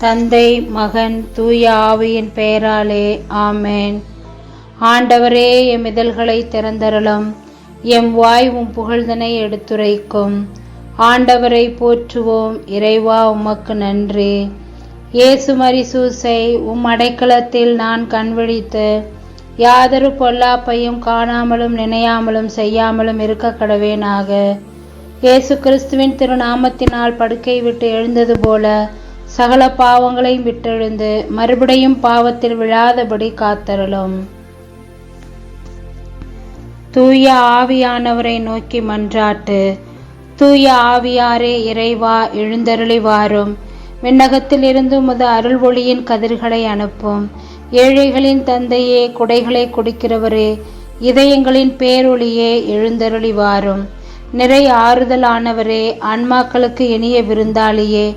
தந்தை மகன் தூய ஆவியின் பெயராலே ஆமேன். ஆண்டவரே எம் இதழ்களை திறந்தரலும் எம் வாய் உம் புகழ்தனை எடுத்துரைக்கும். ஆண்டவரை போற்றுவோம் இறைவா உமக்கு நன்றி. இயேசு மரிசூசை உம் அடைக்கலத்தில் நான் கண்விழித்து யாதொரு பொல்லாப்பையும் காணாமலும் நினையாமலும் செய்யாமலும் இருக்க கடவேனாக இயேசு கிறிஸ்துவின் திருநாமத்தினால் படுக்கை விட்டு எழுந்தது போல சகல பாவங்களையும் விட்டெழுந்து மறுபடியும் பாவத்தில் விழாதபடி காத்தருளும். தூய ஆவியானவரை நோக்கி மன்றாட்டு தூய ஆவியாரே இறைவா எழுந்தருளி வாரும் விண்ணகத்தில் இருந்து முத அருள் ஒளியின் கதிர்களை அனுப்பும். ஏழைகளின் தந்தையே குடைகளை குடிக்கிறவரே இதயங்களின் பேரொளியே எழுந்தருளி வாரும் நிறை ஆறுதலானவரே ஆன்மாக்களுக்கு இனிய விருந்தாளியே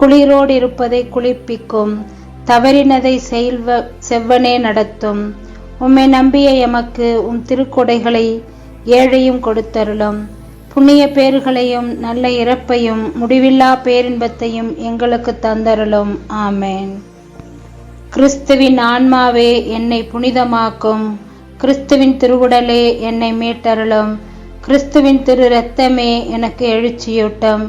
குளிரோடு இருப்பதை குளிர்ப்பிக்கும். தவறினதை செல்வ செவ்வனே நடத்தும். உம்மை நம்பிய எமக்கு உம் திருக்கொடைகளை ஏழையும் கொடுத்தருளும். புண்ணிய பேறுகளையும் நல்ல இறப்பையும் முடிவில்லா பேரின்பத்தையும் எங்களுக்கு தந்தருளும். ஆமேன். கிறிஸ்துவின் ஆன்மாவே என்னை புனிதமாக்கும். கிறிஸ்துவின் திருவுடலே என்னை மீட்டருளும். கிறிஸ்துவின் திரு இரத்தமே எனக்கு எழுச்சியூட்டும்.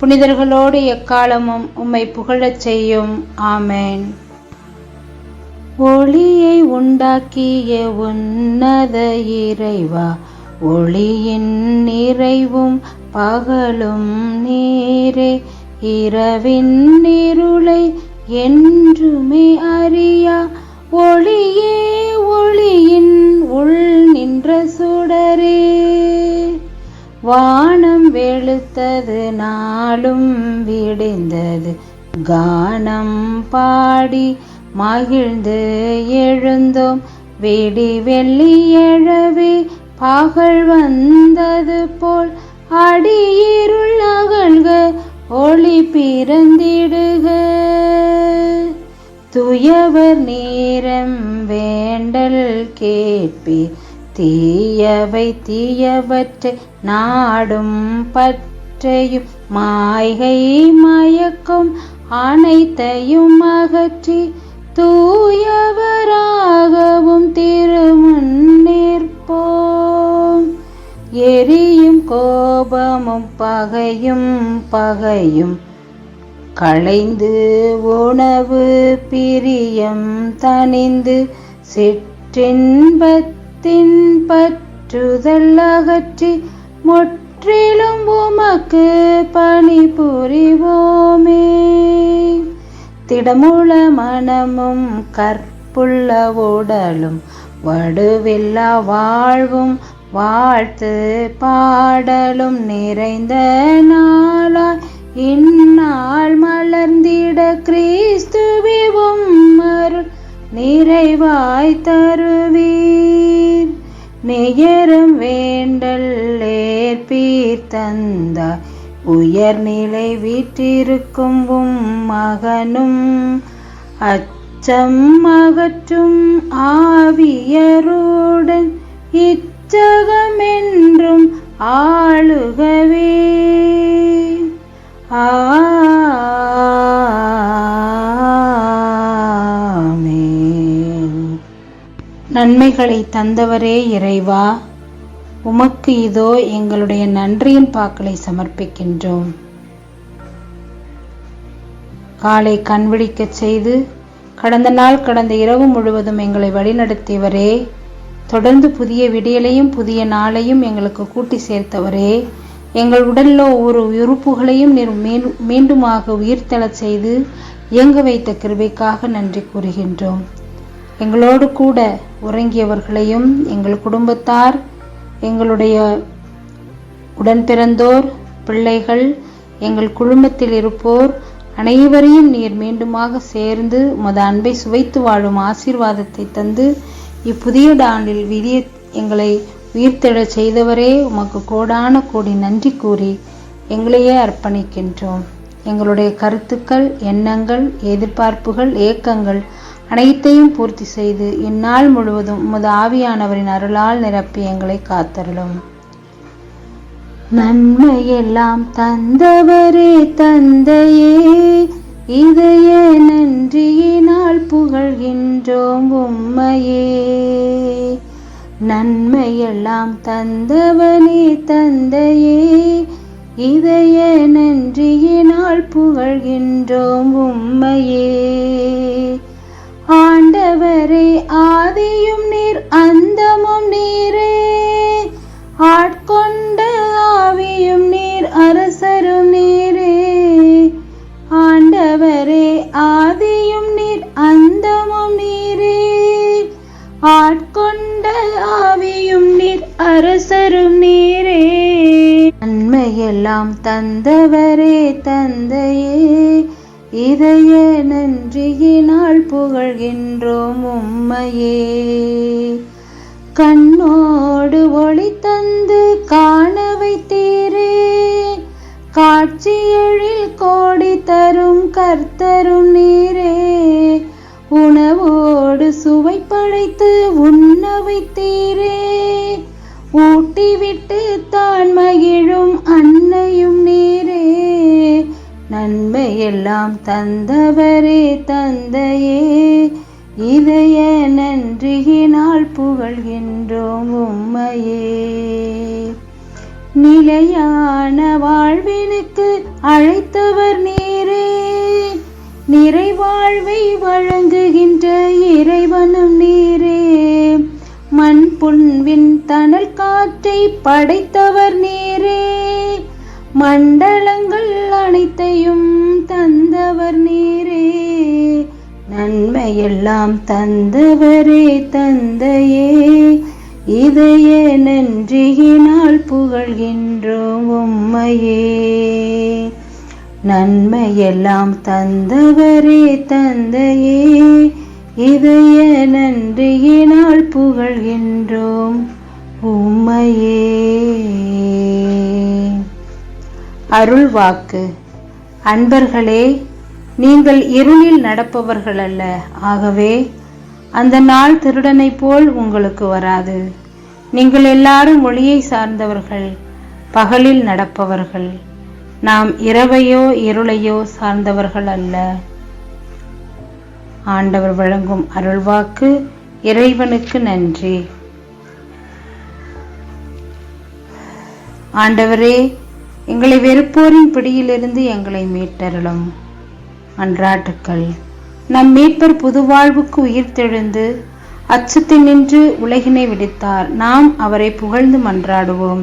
புனிதர்களோடு எக்காலமும் உம்மை புகழச் செய்யும். ஆமேன். ஒளியை உண்டாக்கிய உன்னத இறைவா ஒளியின் நிறைவும் பகலும் நீரே. இரவின் இருளை என்றுமே அறியா ஒளியே ஒளியின் உள் நின்ற சுடரே. வா வெளுத்தது நாளும் விடிந்தது. கானம் பாடி மகிழ்ந்து எழுந்தோம். வெடி வெள்ளி எழவே பகல் வந்தது போல் அடியிருள் அகழ்க ஒளி பிறந்திடுக. துயவர் நேரம் வேண்டல் கேட்பி தீ தீயவை தீயவற்றை நாடும் பற்றையும் மாய்கை மயக்கும் அனைத்தையும் அகற்றி தூயவராகவும் திருமுன் நிற்போம் எரியும் கோபமும் பகையும் பகையும் களைந்து உணவு பிரியம் தனிந்து சிற்றின்பத்தின் பற்றுதல் அகற்றி முற்றிலும் உமக்கு பணி புரிவோமே. திடமுள மனமும் கற்புள்ள உடலும் வடுவில்லா வாழ்வும் வாழ்த்து பாடலும் நிறைந்த நாளாய் இந்நாள் மலர்ந்திட கிறிஸ்துவிவும் அருள் நிறைவாய் தருவீர். நேயரும் வேண்டல் ஏற்பீர் உயர்நிலை வீற்றிருக்கும் உம் மகனும் அச்சம் அகற்றும் ஆவியருடன் இச்சகமென்றும் ஆளுகவே. ஆ நன்மைகளை தந்தவரே இறைவா. உமக்கு இதோ எங்களுடைய நன்றியின் பாக்களை சமர்ப்பிக்கின்றோம். காலை கண்விழிக்கச் செய்து கடந்த நாள் கடந்த இரவு முழுவதும் எங்களை வழிநடத்தியவரே தொடர்ந்து புதிய விடியலையும் புதிய நாளையும் எங்களுக்கு கூட்டி சேர்த்தவரே எங்கள் உடலில் ஒவ்வொரு உறுப்புகளையும் நீர் மீண்டும் மீண்டுமாக உயிர்த்தெழச் செய்து இயங்க வைத்த கிருபைக்காக நன்றி கூறுகின்றோம். எங்களோடு கூட உறங்கியவர்களையும் எங்கள் குடும்பத்தார் எங்களுடைய உடன் பிறந்தோர் பிள்ளைகள் எங்கள் குழுமத்தில் இருப்போர் அனைவரையும் நீர் மீண்டுமாக சேர்ந்து உமது அன்பை சுவைத்து வாழும் ஆசீர்வாதத்தை தந்து இப்புதிய ஆண்டில் விதிய எங்களை உயிர்த்தெழச் செய்தவரே உமக்கு கோடான கோடி நன்றி கூறி எங்களையே அர்ப்பணிக்கின்றோம். எங்களுடைய கருத்துக்கள் எண்ணங்கள் எதிர்பார்ப்புகள் ஏக்கங்கள் அனைத்தையும் பூர்த்தி செய்து இந்நாள் முழுவதும் உமது ஆவியானவரின் அருளால் நிரப்பி எங்களை காத்தருளும். நன்மையெல்லாம் தந்தவரே தந்தையே இதய நன்றியினால் புகழ்கின்றோம் உம்மையே. நன்மையெல்லாம் தந்தவனே தந்தையே இதய நன்றியினால் புகழ்கின்றோம் உம்மையே. ஆண்டவரே ஆதியும் நீர் அந்தமும் நீரே. ஆட்கொண்ட ஆவியும் நீர் அரசரும் நீரே. ஆண்டவரே ஆதியும் நீர் அந்தமும் நீரே. ஆட்கொண்ட ஆவியும் நீர் அரசரும் நீரே. நன்மையெல்லாம் தந்தவரே தந்தையே. இதய புகழ்கின்றோம் உம்மையே. கண்ணோடு ஒளி தந்து காண வைத்தீரே. காட்சியழில் கோடி தரும் கர்த்தரும் நீரே. உணவோடு சுவை படைத்து உண்ண வைத்தீரே. ஊட்டிவிட்டு தான் மகிழும் அன் எல்லாம் தந்தவரே தந்தையே இதய நன்றியினால் புகழ்கின்றோம் உம்மையே. நிலையான வாழ்வினுக்கு அழைத்தவர் நீரே நிறைவாழ்வை வழங்குகின்ற இறைவனும் நீரே. மண் புண்வின் தணல் காற்றை படைத்தவர் நீரே மண்டலங்கள் அனைத்தையும் தந்தவர் நீரே. நன்மையெல்லாம் தந்தவரே தந்தையே. இதய நன்றியினால் புகழ்கின்றோம் உம்மையே. நன்மையெல்லாம் தந்தவரே தந்தையே. இதய நன்றியினால் புகழ்கின்றோம் உம்மையே. அருள் வாக்கு அன்பர்களே நீங்கள் இருளில் நடப்பவர்கள் அல்ல ஆகவே அந்த நாள் திருடனைப் போல் உங்களுக்கு வராது. நீங்கள் எல்லாரும் ஒளியை சார்ந்தவர்கள் பகலில் நடப்பவர்கள். நாம் இரவையோ இருளையோ சார்ந்தவர்கள் அல்ல. ஆண்டவர் வழங்கும் அருள்வாக்கு இறைவனுக்கு நன்றி. ஆண்டவரே எங்களை வெறுப்போரின் பிடியிலிருந்து எங்களை மீட்டருளும். அன்றாட்டுக்கள் நம் மீட்பர் புது வாழ்வுக்கு உயிர்த்தெழுந்து அச்சத்தில் நின்று உலகினை விடுத்தார். நாம் அவரை புகழ்ந்து மன்றாடுவோம்.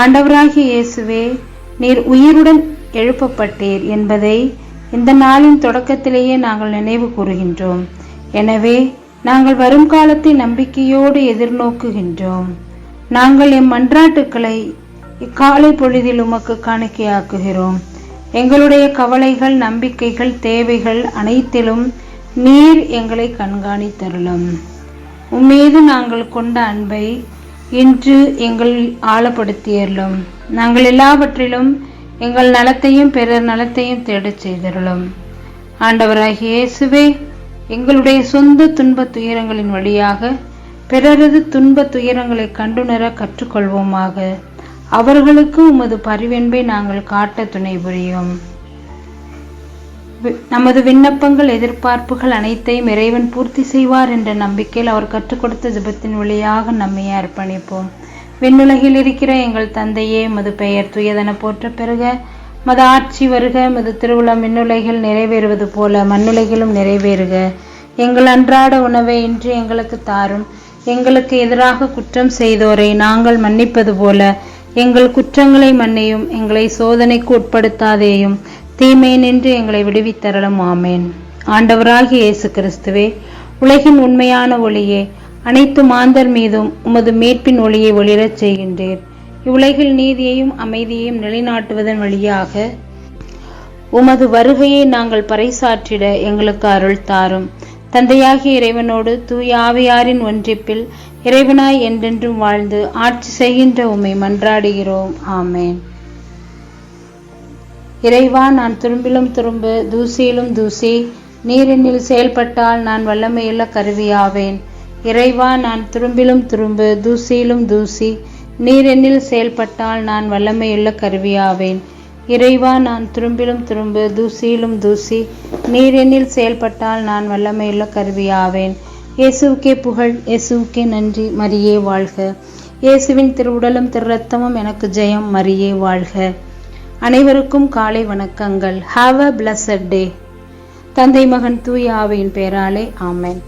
ஆண்டவராகிய இயேசுவே நீர் உயிருடன் எழுப்பப்பட்டீர் என்பதை இந்த நாளின் தொடக்கத்திலேயே நாங்கள் நினைவு கூறுகின்றோம். எனவே நாங்கள் வரும் காலத்தை நம்பிக்கையோடு எதிர்நோக்குகின்றோம். நாங்கள் எம் மன்றாட்டுக்களை இக்காலை பொழுதில் உமக்கு காணிக்கையாக்குகிறோம். எங்களுடைய கவலைகள் நம்பிக்கைகள் தேவைகள் அனைத்திலும் நீர் எங்களை கண்காணித்தருளும். உம்மீது நாங்கள் கொண்ட அன்பை இன்று எங்கள் ஆழப்படுத்தியருளும். நாங்கள் எல்லாவற்றிலும் எங்கள் நலத்தையும் பிறர் நலத்தையும் தேடச் செய்தருளும். ஆண்டவராகிய இயேசுவே எங்களுடைய சொந்த துன்பத் துயரங்களின் வழியாக பிறரது துன்பத் துயரங்களை கண்டுணர கற்றுக்கொள்வோமாக. அவர்களுக்கு உமது பரிவென்பை நாங்கள் காட்ட துணை புரியும். நமது விண்ணப்பங்கள் எதிர்பார்ப்புகள் அனைத்தையும் இறைவன் பூர்த்தி செய்வார் என்ற நம்பிக்கையில் அவர் கற்றுக் கொடுத்த ஜபத்தின் வழியாக நம்மை அர்ப்பணிப்போம். விண்ணுலகில் இருக்கிற எங்கள் தந்தையே மது பெயர் துயதென போற்ற பெருக. மது ஆட்சி வருக மது திருவிழா மின்னுலகில் நிறைவேறுவது போல மண்ணுலகிலும் நிறைவேறுக. எங்கள் அன்றாட உணவை இன்று எங்களுக்கு தாரும். எங்களுக்கு எதிராக குற்றம் செய்தோரை நாங்கள் மன்னிப்பது போல எங்கள் குற்றங்களை மன்னியும் எங்களை சோதனைக்கு உட்படுத்தாதேயும். தீமை நின்று எங்களை விடுவித்தரலும் ஆமேன். ஆண்டவராகிய இயேசு கிறிஸ்துவே உலகின் உண்மையான ஒளியே அனைத்து மாந்தர் மீதும் உமது மீட்பின் ஒளியை ஒளிரச் செய்கின்றீர். இவ்வுலகில் நீதியையும் அமைதியையும் நிலைநாட்டுவதன் வழியாக உமது வருகையை நாங்கள் பறைசாற்றிட எங்களுக்கு அருள் தாரும். தந்தையாகிய இறைவனோடு தூய ஆவியாரின் ஒன்றிப்பில் இறைவனாய் என்றென்றும் வாழ்ந்து ஆட்சி செய்கின்ற உம்மை மன்றாடுகிறோம். ஆமேன். இறைவா நான் துரும்பிலும் துரும்பு தூசியிலும் தூசி நீரெண்ணில் செயல்பட்டால் நான் வல்லமையுள்ள கருவியாவேன். இறைவா நான் துரும்பிலும் துரும்பு தூசியிலும் தூசி நீரெண்ணில் செயல்பட்டால் நான் வல்லமையுள்ள கருவியாவேன். இறைவா நான் திரும்பிலும் துரும்பு தூசியிலும் தூசி. நீரெண்ணில் செயல்பட்டால் நான் வல்லமையுள்ள கருவியாவேன். இயேசுவுக்கே புகழ் இயேசுவுக்கே நன்றி மரியே வாழ்க. இயேசுவின் திருவுடலும் திருரத்தமும் எனக்கு ஜெயம் மரியே வாழ்க. அனைவருக்கும் காலை வணக்கங்கள். ஹாவ் அ பிளஸட் டே தந்தை மகன் தூய் ஆவியின் பெயராலே ஆமென்.